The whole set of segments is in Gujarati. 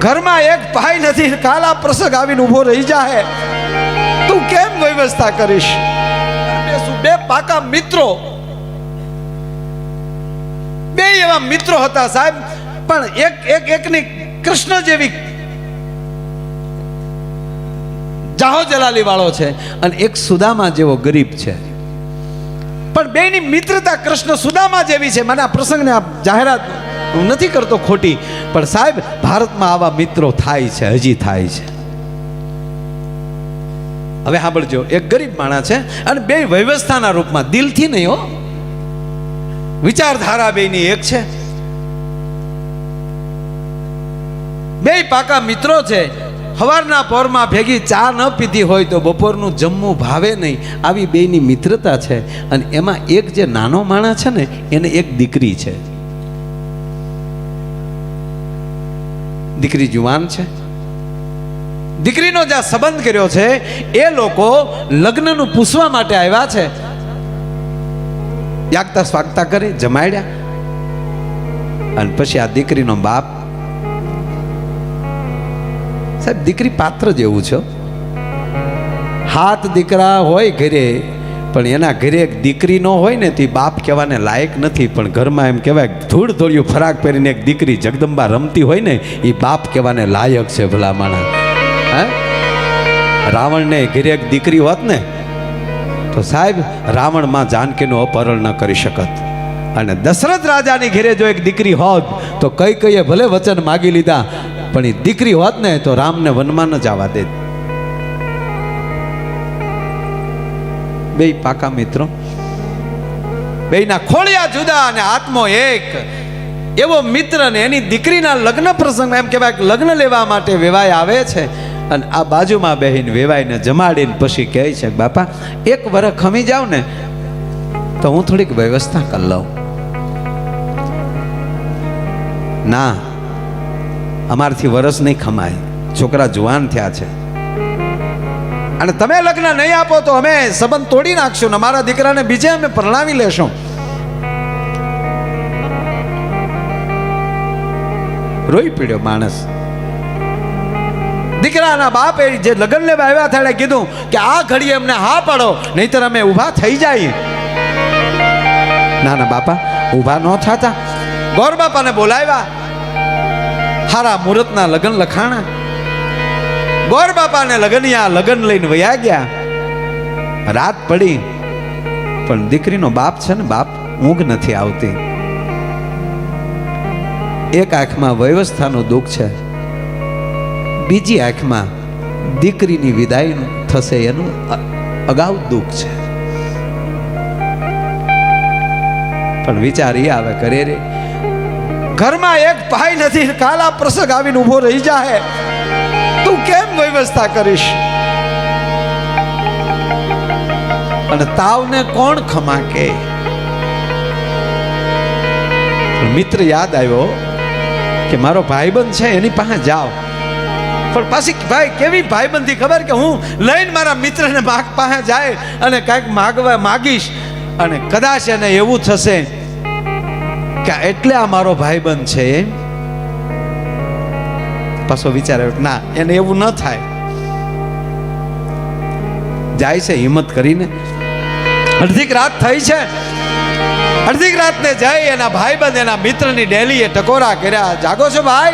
ઘરમાં એક ભાઈ નથી, કાલ પ્રસંગ આવીને ઊભો રહી જાહે. તું કેમ વ્યવસ્થા કરીશ? બે પાકા મિત્રો? બે એવા મિત્રો હતા સાહેબ, પણ એક એક, એકની કૃષ્ણ જેવી જાહો જલાલી વાળો છે અને એક સુદામા જેવો ગરીબ છે. પણ બેની મિત્રતા કૃષ્ણ સુદામા જેવી છે. મને આ પ્રસંગને આ જાહેરાત હું નથી કરતો ખોટી, પણ સાહેબ, ભારતમાં આવા મિત્રો થાય છે, હજી થાય છે. હવે સાંભળજો, એક ગરીબ માણસ છે અને બે વ્યવસ્થાના રૂપમાં દિલથી નહીં હો. વિચારધારા બેની એક છે. બે પાકા મિત્રો છે સવારના પોરમાં ભેગી ચા ન પીધી હોય તો બપોરનું જમવું ભાવે નહીં. આવી બેની મિત્રતા છે અને એમાં એક જે નાનો માણસ છે ને, એને એક દીકરી છે. દીકરી જુવાન છે. દીકરીનો જ્યાં સંબંધ કર્યો છે, એ લોકો લગ્નનું પૂછવા માટે આવ્યા છે. યાગતા સ્વાગતા કરી, જમાડ્યા. અને પછી આ દીકરીનો બાપ. સાહેબ, દીકરી પાત્ર જેવું છે હાથ દીકરા હોય ઘરે પણ એના ઘરે એક દીકરી ન હોય ને તે બાપ કહેવાને લાયક નથી. પણ ઘરમાં એમ કહેવાય, ધૂળ ધોળિયું ફરાક પહેરીને એક દીકરી જગદંબા રમતી હોય ને એ બાપ કહેવાને લાયક છે ભલા માણસ. હે? રાવણને ઘરે એક દીકરી હોત ને, તો સાહેબ રાવણમાં જાનકીનું અપહરણ ન કરી શકત. અને દશરથ રાજાની ઘેરે જો એક દીકરી હોત, તો કઈ કઈએ ભલે વચન માગી લીધા, પણ એ દીકરી હોત ને, તો રામને વનમાં ન જવા દે બે પાકા મિત્રો. બેયના ખોળિયા જુદા અને આત્મો એક. એવો મિત્ર ને એની દીકરીના લગ્ન પ્રસંગ એમ કહેવાય કે લગ્ન લેવા માટે વેવાય આવે છે. અને આ બાજુમાં બહેન વેવાઈને જમાડીને પછી કહે છે, બાપા, એક વરસ ખમી જાવ ને તો હું થોડીક વ્યવસ્થા કરી લઉં. ના, અમારથી વરસ નહીં ખમાય. છોકરા જુવાન થયા છે. અને તમે લગ્ન નહીં આપો તો અમે સંબંધ તોડી નાખશું ને દીકરાને બીજે અમે પરણાવી લેશું. રોઈ પીડ્યો માણસ. દીકરાના બાપે જે લગ્ન લેવા આવ્યા હતા કીધું કે આ ઘડીએ અમને હા પાડો, નહીતર અમે ઊભા થઈ જાય. ના ના બાપા, ઊભા ન થતા. ગોર બાપાને બોલાવ્યા. હારા મુહૂર્તના લગ્ન લખાણા. ગોર બાપાને લગનિયા, લગન લઈને વયા ગયા. રાત પડી, પણ દીકરીનો બાપ છે ને, બાપ ઊંઘ નથી આવતી. એક આંખમાં વ્યવસ્થાનું દુઃખ છે, બીજી આંખમાં દીકરીની વિદાયનું થશે એનું અગાઉ દુઃખ છે. પણ વિચાર એ આવે, કરે રે, ઘરમાં એક ભાઈ નથી, કાલ પ્રસંગ આવીને ઊભો રહી જાય કેમ વ્યવસ્થા કરીશ? અને તાવને કોણ ખમા કે? મિત્ર યાદ આવ્યો કે મારો ભાઈબંધ છે, એની પાસે જાઓ. પણ પાછી ભાઈ, કેવી ભાઈબંધી? ખબર કે હું લઈને મારા મિત્રને માગ પાસે જાય અને કાંઈક માગવા માગીશ. અને કદાચ એને એવું થશે કે એટલે આ મારો ભાઈબંધ છે એમ. પાછો વિચાર ના, એને એવું ન થાય. જાય છે, હિંમત કરીને. અડધીક રાત થઈ છે. અડધીક રાતને જઈ એના ભાઈબંધ, એના મિત્રની ડેલીએ ટકોરા કર્યા. જાગો છો ભાઈ?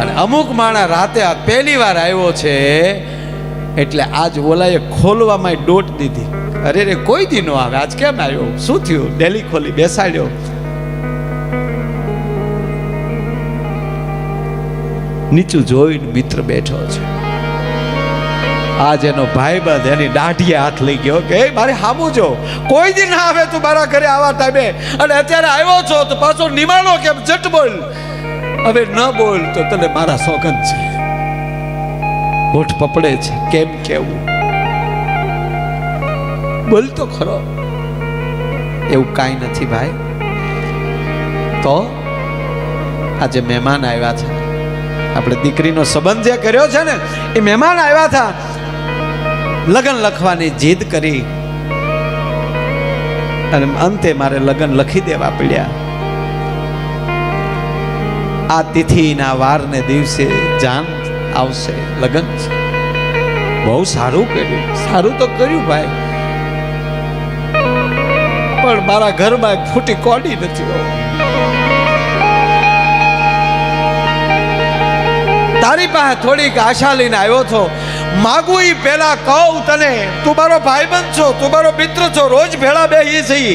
અને અમુક માણા રાતે આ પહેલી વાર આવ્યો છે, એટલે આજ ઓલાએ ખોલવામાં ડોટ દીધી. અરે રે કોઈ દી નો આવે. આજ કેમ આવ્યો? શું થયું? ડેલી ખોલી બેસાડ્યો. નીચું જોઈને મિત્ર બેઠો છે. આજ એનો ભાઈબંધ એની દાઢીએ હાથ લઈ ગયો કે, "એ, મારે હામું જો. કોઈ દી ના આવે તું મારા ઘરે આવા ટાઈમે. અને અત્યારે આવ્યો છો તો પાછો નિમાણો કેમ? જટ બોલ. હવે ન બોલ તો તને મારા સોગંદ છે. હોઠ પપડે છે, કેમ કેવું? બોલ તો ખરો. એવું કાંઈ નથી ભાઈ. તો? આજે મહેમાન આવ્યા છે. આપણે દીકરીનો સંબંધ જે કર્યો છે ને, એ મહેમાન આવ્યા હતા, લગ્ન લખવાની જીદ કરી. અને અંતે મારે લગ્ન લખી દેવા પડ્યા. આ તિથિના વારને દિવસે જાન આવશે, લગ્ન છે. બહુ સારું કર્યું. સારું તો કર્યું ભાઈ. પણ મારા ઘરમાં એક ફૂટી કોડી નથી તારી પાસે થોડીક આશા લઈને આવ્યો છો. માગું ઈ પેલા કહું તને, તું મારો ભાઈબંધ છો, તું મારો મિત્ર છો, રોજ ભેળા બેહી છીએ.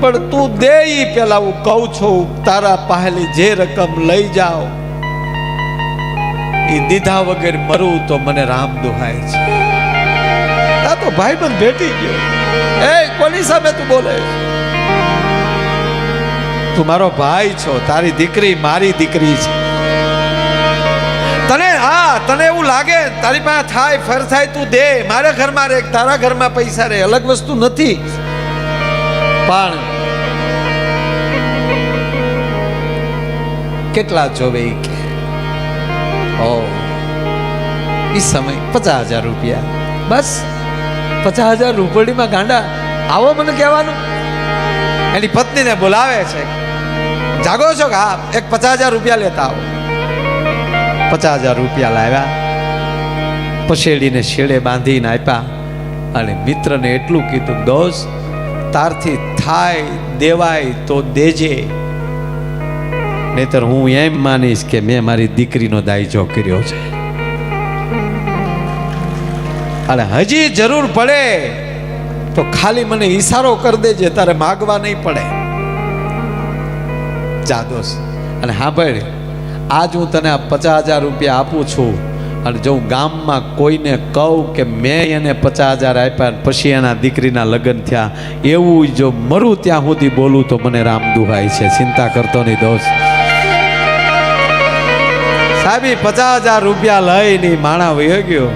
પણ તું દે ઈ પેલા હું કહું છું, તારા પહેલી જે રકમ લઈ જાઓ એ દીધા વગર મરું તો મને રામ દુહાય છે. આ તો ભાઈબંધ ભેટી ગયો. એ, કોની સામે તું બોલે? તું મારો ભાઈ છો, તારી દીકરી મારી દીકરી છે. તને એવું લાગે, તારી પાસે થાય, ફર થાય, તું દે, મારા ઘરમાં રે તારા ઘરમાં પૈસા રે અલગ વસ્તુ નથી. પણ કેટલા જોવે કે? ઓ, ઈ સમય પચાસ હજાર રૂપિયા. બસ, પચાસ હજાર રૂપડીમાં ગાંડા, આવો મને કહેવાનું. એની પત્નીને બોલાવે છે. જાગો છો કે હા, એક પચાસ હજાર રૂપિયા લેતા આવો. પચાસ હજાર રૂપિયા લાવ્યા. પછેડીને શેડે બાંધીને આપ્યા. અને મિત્રને એટલું કીધું, દોસ્ત, તારથી થાય, દેવાય તો દેજે. નહીતર હું એમ માનીશ કે મેં મારી દીકરીનો દાયજો કર્યો છે. અને હજી જરૂર પડે તો ખાલી મને ઈશારો કરી દેજે, તારે માગવા નહીં પડે. જા દોસ્ત. અને હા ભાઈ આજ હું તને પચાસ હજાર રૂપિયા આપું છું. અને જો હું ગામમાં કોઈને કહું કે મેં એને પચાસ હજાર આપ્યા પછી એના દીકરીના લગ્ન થયા, એવું જો મરું ત્યાં સુધી બોલું તો મને રામ દુહાય છે. ચિંતા કરતો નહીં દોસ્ત. સાહેબ પચાસ હજાર રૂપિયા લઈને માણા વયો ગયો.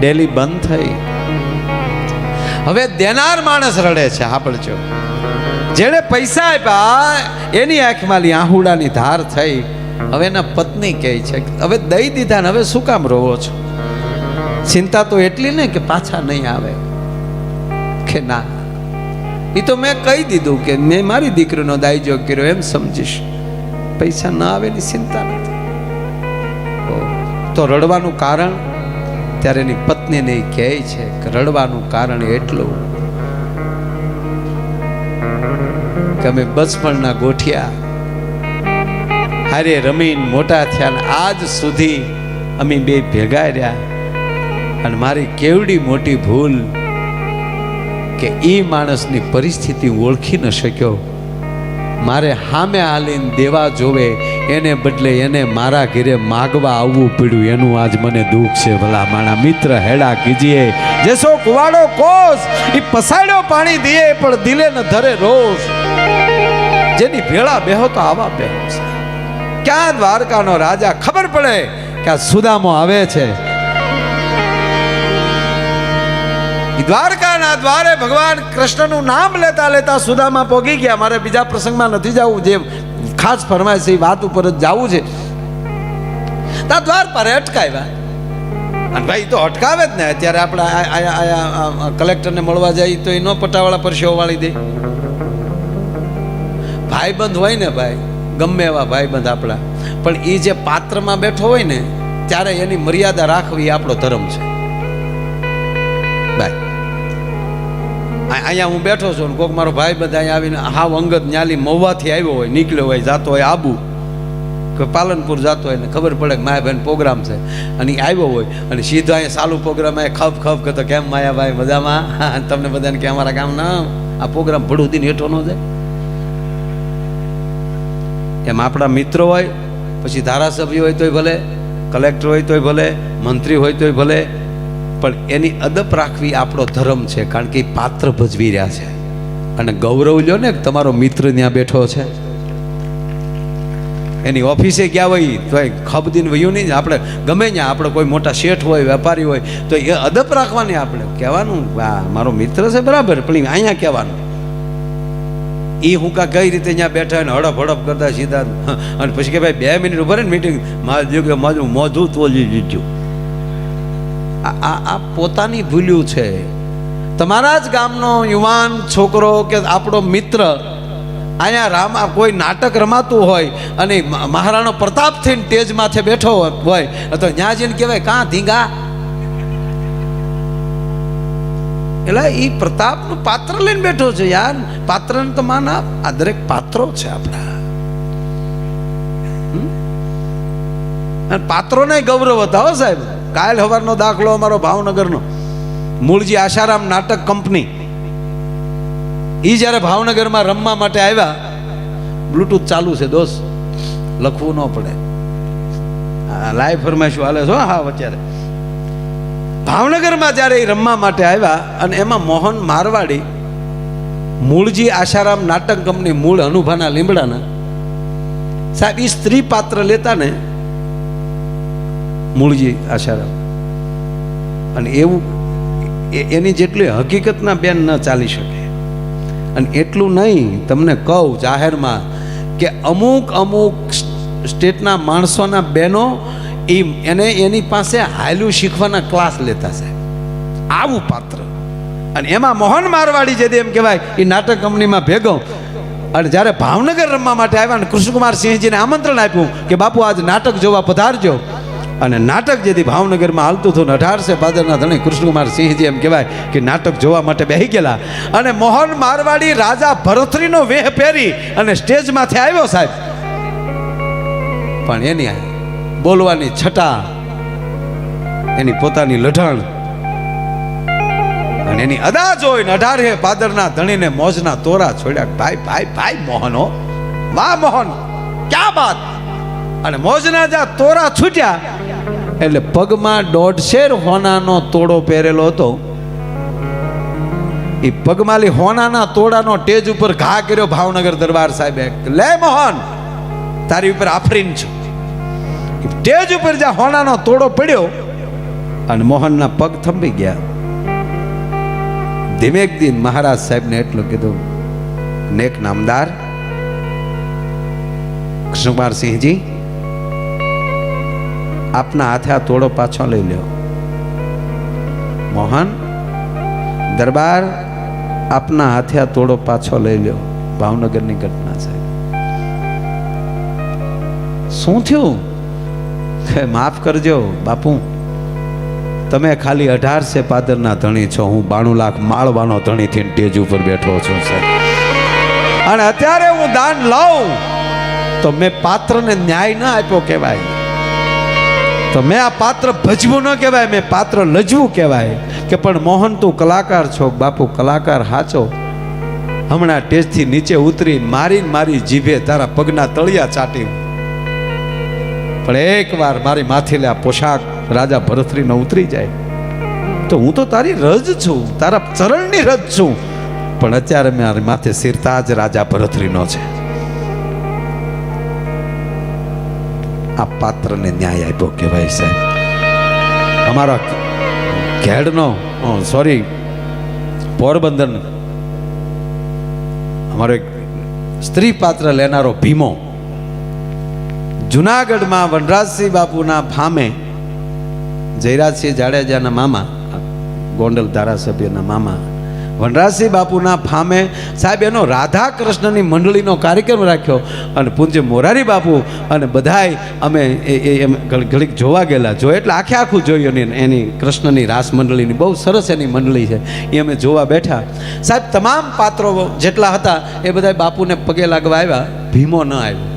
ડેલી બંધ થઈ. હવે દેનાર માણસ રડે છે સાંભળજો જેણે પૈસા આપ્યા, એની આંખમાં આહુડાની ધાર થઈ. હવે એના પત્ની કહે છે હવે દઈ દીધા ને હવે શું કામ રોવો છો? ચિંતા તો એટલી ને કે પાછા નહીં આવે. કે ના. એ તો મેં કહી દીધું કે મેં મારી દીકરીનો દાયજો કર્યો, એમ સમજીશ. પૈસા ના આવે એની ચિંતા નથી. તો રડવાનું કારણ? ત્યારે એની પત્નીને કહે છે કે, રડવાનું કારણ એટલું કે અમે બચપણના ગોઠિયા હારે રમીને મોટા થયા આજ સુધી અમે બે ભેગા રહ્યા. અને મારી કેવડી મોટી ભૂલ કે એ માણસની પરિસ્થિતિ ઓળખી ન શક્યો. મારે હામે હાલીને દેવા જોવે, એને બદલે એને મારા ઘેરે માગવા આવવું પડ્યું. એનું આજ મને દુઃખ છે, ભલા માણા મિત્ર હેડા કીજીએ. જેસો કુવાડો કોસ એ પસાડ્યો પાણી દીએ, પણ દિલે ન ધરે રોષ જેની ભેળા બેહો તો આવા બેહો છે. ક્યાં દ્વારકાનો રાજા? ખબર પડે કે આ સુદામો આવે છે. દ્વારકાના દ્વારે ભગવાન કૃષ્ણનું નામ લેતા લેતા સુદામા પોગી ગયા. મારે બીજા પ્રસંગમાં નથી જવું. જે ખાસ ફરમાય છે એ વાત ઉપર જ જવું છે. તા દ્વાર પર અટકાવ્યા અને ભાઈ તો અટકાવે જ ને. અત્યારે આપણે કલેક્ટરને મળવા જઈએ તો એ નો પટાવાળા પર શો વાળી દે. ભાઈબંધ હોય ને ભાઈ ગમે એવા ભાઈબંધ આપણા. પણ એ જે પાત્રમાં બેઠો હોય ને, ત્યારે એની મર્યાદા રાખવી એ આપણો ધર્મ છે. બાય. અહીંયા હું બેઠો છું ને, કોક મારો ભાઈ બધા અહીંયા આવીને હાવ અંગત ન્યાલી મહુવાથી આવ્યો હોય, નીકળ્યો હોય, જાતો હોય આબુ. કે પાલનપુર જાતો હોય ને, ખબર પડે કે માયા માયાભાઈ પ્રોગ્રામ છે. અને એ આવ્યો હોય, અને સીધો અહીંયા સાલું પ્રોગ્રામ અહીંયા ખપ ખપ કરતો, કેમ માયાભાઈ, મજામાં? તમને બધાને કે અમારા ગામના આ પ્રોગ્રામ ભડું દિન હેઠો ન જાય. એમ આપણા મિત્રો હોય, પછી ધારાસભ્ય હોય તોય ભલે, કલેક્ટર હોય તોય ભલે, મંત્રી હોય તોય ભલે, પણ એની અદપ રાખવી આપણો ધર્મ છે, કારણ કે એ પાત્ર ભજવી રહ્યા છે. અને ગૌરવ લ્યો ને, તમારો મિત્ર ત્યાં બેઠો છે. એની ઓફિસે ગયા હોય, તો ખબદીન વયું નહીં, આપણે ગમે ત્યાં, આપણે કોઈ મોટા શેઠ હોય, વેપારી હોય, તો એ અદપ રાખવાની આપણે. કહેવાનું મારો મિત્ર છે બરાબર, પણ અહીંયા કહેવાનું. એ હું કા કઈ રીતે ત્યાં બેઠા અને હડપ હડપ કરતા સીધા અને પછી કે ભાઈ બે મિનિટ ઊભા ને મીટિંગ મારે જો કે મારું મોઢું તોલી લીધું આ આ પોતાની ભૂલ્યું છે. તમારા જ ગામનો યુવાન છોકરો કે આપણો મિત્ર, અહીંયા રામા કોઈ નાટક રમાતું હોય અને મહારાણો પ્રતાપ થઈને તેજ માથે બેઠો હોય તો ત્યાં જઈને કહેવાય, કાં ધીંગા? એટલે એ પ્રતાપનું પાત્ર લઈને બેઠો છે યાર. પાત્રને તો માન આપ આ દરેક પાત્રો છે આપણા? અને પાત્રોને ગૌરવ હતા હો સાહેબ. કાલ હવારનો દાખલો અમારો ભાવનગરનો. મૂળજી આશારામ નાટક કંપની. એ જ્યારે ભાવનગરમાં રમવા માટે આવ્યા, બ્લૂટૂથ ચાલુ છે દોસ્ત. લખવું ન પડે. લાઈવ ફરમાઈશું હાલે છો? હા અત્યારે ભાવનગરમાં જ્યારે એ રમવા માટે આવ્યા અને એમાં મોહન મારવાડી, મૂળજી આશારામ નાટક કંપની મૂળ અનુભાના લીમડાના, સાહેબ એ સ્ત્રી પાત્ર લેતા ને મૂળજી આશારામ. અને એવું એની જેટલી હકીકતના બેન ન ચાલી શકે. અને એટલું નહીં, તમને કહું જાહેરમાં કે અમુક અમુક સ્ટેટના માણસોના બહેનો એ એને એની પાસે હાલ્યું શીખવાના ક્લાસ લેતા છે. આવું પાત્ર. અને એમાં મોહન મારવાડી જે એમ કહેવાય એ નાટક કંપનીમાં ભેગો. અને જ્યારે ભાવનગર રમવા માટે આવ્યા અને કૃષ્ણકુમાર સિંહજીને આમંત્રણ આપ્યું કે બાપુ આજ નાટક જોવા પધારજો. અને નાટક જેથી ભાવનગરમાં હાલતું હતું અઢારસે પાદરના ધણી કૃષ્ણકુમાર સિંહજી એમ કહેવાય કે નાટક જોવા માટે બેહી ગયેલા. અને મોહન મારવાડી રાજા ભરથરીનો વેહ પહેરી અને સ્ટેજમાંથી આવ્યો સાહેબ. પણ એની બોલવાની છટા, એની પોતાની લઢણ અને એની અદા જોઈને અઢારે પાદરના ધણીને મોજના તોરા છોડ્યા. ભાઈ ભાઈ ભાઈ, મોહનો, વાહ, મોહન, ક્યાં બાત? અને મોજના જ્યાં તોરા છૂટ્યા. એટલે પગમાં દોઢશેર હોનાનો તોડો પહેરેલો હતો. એ પગમાલી હોનાના તોડાનો ટેજ ઉપર ઘા કર્યો ભાવનગર દરબાર સાહેબે. લે, મોહન, તારી ઉપર આફરીન છું. એ ટેજ ઉપર જ્યાં હોનાનો તોડો પડ્યો અને મોહનના પગ થંભી ગયા. ધીમેક દિન મહારાજ સાહેબને એટલું કીધું, નેક નામદાર કૃષ્ણકુમાર સિંહજી આપના હાથે આ તોડો પાછો લઈ લ્યો. મોહન, દરબાર આપના હાથે આ તોડો પાછો લઈ લ્યો. ભાવનગરની ઘટના છે શું થયું? માફ કરજો, બાપુ. તમે ખાલી અઢારસે પાદરના ધણી છો. હું બાણું લાખ માળવાનો ધણી થઈને ટેજ ઉપર બેઠો છું સાહેબ અને અત્યારે હું દાન લઉં, તો મેં પાત્રને ન્યાય ન આપ્યો કહેવાય. તો મેં આ પાત્ર ભજવું ન કહેવાય, મેં પાત્ર લજવું કહેવાય. કે પણ મોહન, તું કલાકાર છો, બાપુ, કલાકાર હાચો. હમણાં ટેજથી નીચે ઉતરી મારી મારી જીભે તારા પગના તળિયા ચાટી પણ એકવાર મારી માથેલે આ પોશાક રાજા ભરતરીનો ઉતરી જાય. તો હું તો તારી રજ છું, તારા ચરણની રજ છું. પણ અત્યારે મારી માથે સિરતાજ રાજા ભરતરીનો છે. આ પાત્રને ન્યાય આપ્યો કહેવાય સાહેબ. અમારા ઘેડનો સોરી પોરબંદર અમારો એક સ્ત્રી પાત્ર લેનારો ભીમો જુનાગઢમાં વનરાજસિંહ બાપુના ફામે જયરાજસિંહ જાડેજાના મામા ગોંડલ ધારાસભ્યના મામા, વનરાજસિંહ બાપુના ફામે સાહેબ એનો રાધા કૃષ્ણની મંડળીનો કાર્યક્રમ રાખ્યો અને પૂજ્ય મોરારી બાપુ અને બધાય અમે એ એમ ઘડી- ઘડીક જોવા ગયેલા. જો એટલે આખે આખું જોયું એની એની કૃષ્ણની રાસ મંડળીની બહુ સરસ એની મંડળી છે. એ અમે જોવા બેઠા. સાહેબ, તમામ પાત્રો જેટલા હતા એ બધા બાપુને પગે લાગવા આવ્યા. ભીમો ન આવ્યો.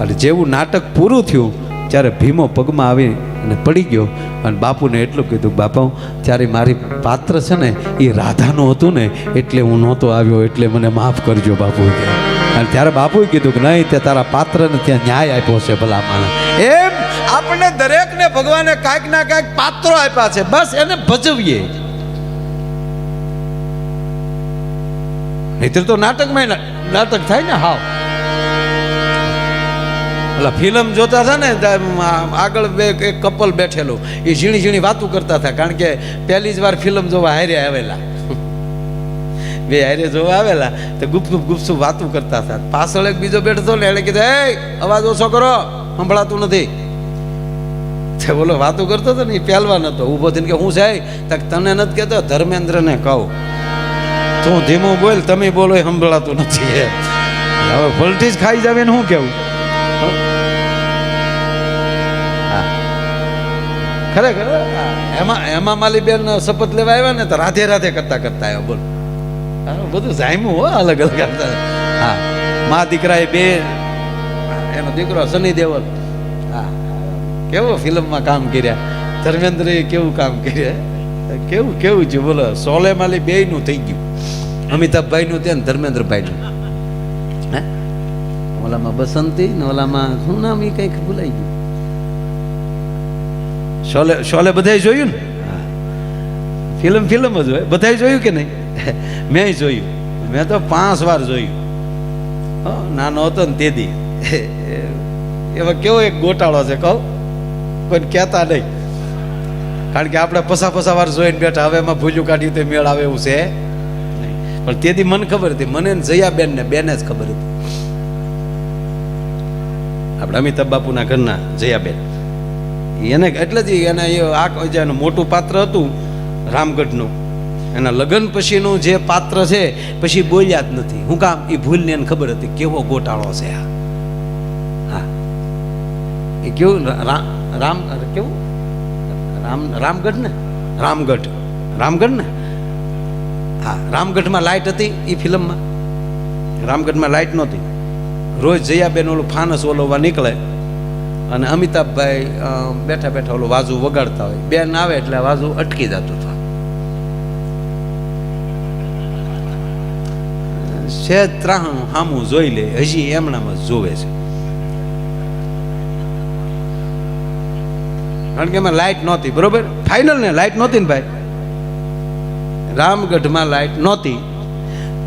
અને જેવું નાટક પૂરું થયું, ત્યારે ભીમો પગમાં આવી અને પડી ગયો. અને બાપુને એટલું કીધું, બાપા ત્યારે મારી પાત્ર છે ને, એ રાધાનું હતું ને, એટલે હું નહોતો આવ્યો, એટલે મને માફ કરજો બાપુ અને ત્યારે બાપુએ કીધું કે, નહીં, તે તારા પાત્રને ત્યાં ન્યાય આપ્યો છે ભલા માણસ એમ આપણને દરેકને ભગવાને કાંઈક ના કાંઈક પાત્રો આપ્યા છે. બસ એને ભજવીએ. નહીતર તો નાટકમાં નાટક થાય ને, હાવ. ઓલા ફિલ્મ જોતા હતા ને આગળ બે એક કપલ બેઠેલું. એ ઝીણી ઝીણી વાતું કરતા હતા, કારણ કે પહેલી જ વાર ફિલ્મ જોવા હારે આવેલા. બે હારે જોવા આવેલા, તો ગુપસુપ ગુપસુપ વાતું કરતા હતા. પાછળ એક બીજો બેઠતો ને એણે કીધું એ અવાજ ઓછો કરો, સંભળાતું નથી. તે બોલો, વાતું કરતો હતો ને, એ પહેલવાન હતો. ઊભો થઈને કે, હું છે? તક તને નથી કહેતો, ધર્મેન્દ્રને કહું. તું ધીમું બોલ, તમે બોલો, એ સંભળાતું નથી. હવે હવે વોલ્ટેજ ખાઈ જાવે ને શું કેવું. ખરેખર? એમાં એમાં માલી બેન શપથ લેવા આવ્યા ને તો રાધે રાધે કરતા કરતા આવ્યો, બોલ. બધું જામ્યું હો, અલગ અલગ કરતા. હા. મા દીકરા એ બે, એનો દીકરો સની દેવલ હા. કેવો ફિલ્મમાં કામ કર્યા? ધર્મેન્દ્ર કેવું કામ કર્યા? કેવું કેવું છે બોલો સોલે માલી બે નું થઈ ગયું. અમિતાભભાઈ નું ત્યાં ધર્મેન્દ્રભાઈ નું ઓલામાં બસંતી ને ઓલામાં શું નામ એ કંઈક ભૂલાઈ ગયું. શોલે શોલે બધાય જોયું ને? ફિલ્મ ફિલ્મ જ હોય. બધાએ જોયું કે નહીં? મેં જોયું. મેં તો પાંચ વાર જોયું. નાનો હતો ને તે દી. એમાં કેવો એક ગોટાળો છે કહું? કોઈ કહેતા નહીં. કારણ કે આપણે પસા પસા વાર જોઈને બેઠા. હવે એમાં ભૂજું કાઢ્યું તે મેળ આવે એવું છે. પણ તેથી મને ખબર હતી. મને જયા જયાબેન ને બેને જ ખબર હતી. આપણે અમિતાભ બાપુના ઘરના જયાબેન. એને એટલે જ એને એ આ જે મોટું પાત્ર હતું રામગઢનું, એના લગ્ન પછીનું જે પાત્ર છે, પછી બોલ્યા જ નથી. હું કામ એ ભૂલને એને ખબર હતી કેવો ગોટાળો છે આ. હા. એ કેવું? રામ કેવું? રામ રામગઢ ને રામગઢ. રામગઢ ને હા, રામગઢમાં લાઇટ હતી એ ફિલ્મમાં. રામગઢમાં લાઇટ નહોતી. રોજ જયાબેન ઓલું ફાનસ ઓલવવા નીકળે અને અમિતાભભાઈ બેઠા બેઠા ઓલું વાજુ વગાડતા હોય. બેન આવે એટલે વાજુ અટકી જતું હતું. છે ત્રાહું હામું જોઈ લે, હજી એમણામાં જોવે છે. કારણ કે એમાં લાઇટ નહોતી, બરોબર? ફાઇનલ ને લાઇટ નહોતી ને ભાઈ? રામગઢમાં લાઇટ નહોતી.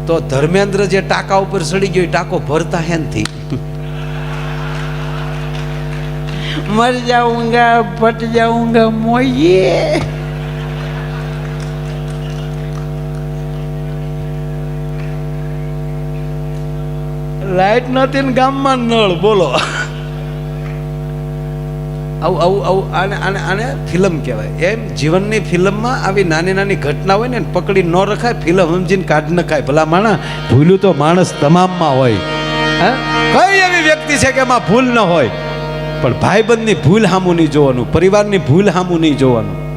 તો ધર્મેન્દ્ર જે ટાંકા ઉપર સડી ગયો, એ ટાંકો ભરતા હેનથી મર જાઉંગા પટ જાઉંગા મોયે લાઈટ નથી ગામમાં નળ, બોલો. આવું આવું આવું, આને આને આને ફિલ્મ કહેવાય. એમ જીવનની ફિલ્મમાં આવી નાની નાની ઘટના હોય ને, પકડી ન રખાય, ફિલ્મ સમજીને કાઢ નખાય ભલા માણા ભૂલ્યું તો માણસ તમામમાં હોય. હે? કઈ એવી વ્યક્તિ છે કે એમાં ભૂલ ન હોય? પણ ભાઈબંધની ભૂલ હામું નહીં જોવાનું, પરિવારની ભૂલ હામું નહીં જોવાનું.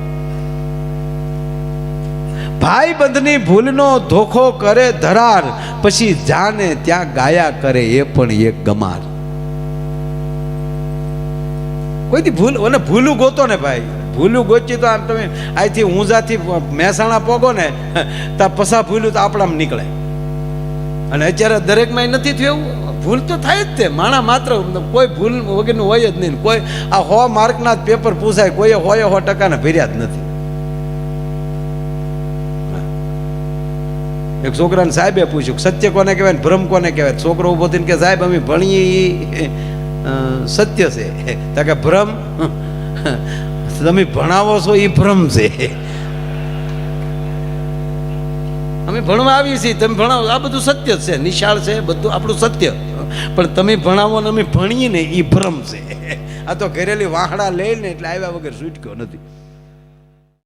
ભાઈબંધની ભૂલનો ધોખો કરે ધરાર, પછી જાને ત્યાં ગાયા કરે એ પણ એક ગમાર. કોઈથી ભૂલ અને ભૂલું ગોતો ને ભાઈ. ભૂલું ગોચી તો આમ તમે અહીંથી ઊંઝાથી મહેસાણા પોગો ને, તો પસા ભૂલું તો આપણામાં નીકળે. અને અત્યારે દરેકમાં નથી થયું ભૂલ તો થાય જ તે. માણા માત્ર કોઈ ભૂલ વગરનું હોય જ નહીં. કોઈ આ હો માર્કના જ પેપર પૂછાય કોઈ હોય હો ટકાને ભર્યા જ નથી. એક છોકરાને સાહેબે પૂછ્યું સત્ય કોને કહેવાય ભ્રમ કોને કહેવાય? છોકરો ઊભો થઈને કે સાહેબ, અમે ભણીએ સત્ય છે. તો કે ભ્રમ, તમે ભણાવો છો એ ભ્રમ છે. અમે ભણવા આવીએ છીએ, તમે ભણાવો, આ બધું સત્ય છે. નિશાળ છે, બધું આપણું સત્ય. પણ તમે ભણાવો ને અમે ભણીએ ને એ ભ્રમ છે. આ તો ઘરેલી વાહડા લઈને એટલે આવ્યા વગર છૂટક્યો નથી.